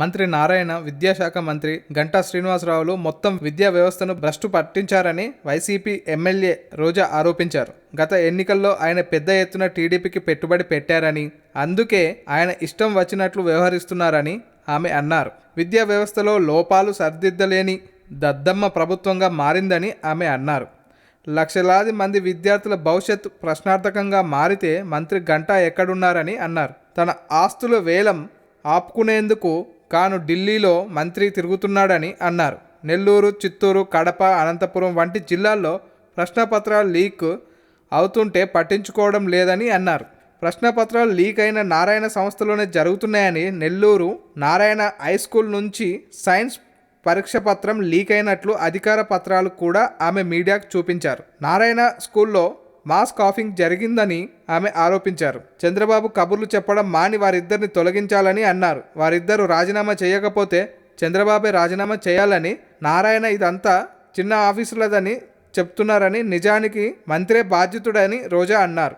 మంత్రి నారాయణ విద్యాశాఖ మంత్రి గంటా శ్రీనివాసరావులు మొత్తం విద్యా వ్యవస్థను భ్రష్టు పట్టించారని వైసీపీ ఎమ్మెల్యే రోజా ఆరోపించారు. గత ఎన్నికల్లో ఆయన పెద్ద ఎత్తున టీడీపీకి పెట్టుబడి పెట్టారని అందుకే ఆయన ఇష్టం వచ్చినట్లు వ్యవహరిస్తున్నారని ఆమె అన్నారు. విద్యా వ్యవస్థలో లోపాలు సరిదిద్దలేని దద్దమ్మ ప్రభుత్వంగా మారిందని ఆమె అన్నారు. లక్షలాది మంది విద్యార్థుల భవిష్యత్ ప్రశ్నార్థకంగా మారితే మంత్రి గంటా ఎక్కడున్నారని అన్నారు. తన ఆస్తుల వేలం ఆపుకునేందుకు కాను ఢిల్లీలో మంత్రి తిరుగుతున్నాడని అన్నారు. నెల్లూరు చిత్తూరు కడప అనంతపురం వంటి జిల్లాల్లో ప్రశ్నపత్రాలు లీక్ అవుతుంటే పట్టించుకోవడం లేదని అన్నారు. ప్రశ్నపత్రాలు లీక్ అయిన నారాయణ సంస్థలోనే జరుగుతున్నాయని నెల్లూరు నారాయణ హై స్కూల్ నుంచి సైన్స్ పరీక్ష పత్రం లీక్ అయినట్లు అధికార పత్రాలు కూడా ఆమె మీడియాకు చూపించారు. నారాయణ స్కూల్లో మాస్ కాఫింగ్ జరిగిందని ఆమె ఆరోపించారు. చంద్రబాబు కబుర్లు చెప్పడం మాని వారిద్దరిని తొలగించాలని అన్నారు. వారిద్దరూ రాజీనామా చేయకపోతే చంద్రబాబే రాజీనామా చేయాలని నారాయణ ఇదంతా చిన్న ఆఫీసులదని చెప్తున్నారని నిజానికి మంత్రే బాధ్యతుడని రోజా అన్నారు.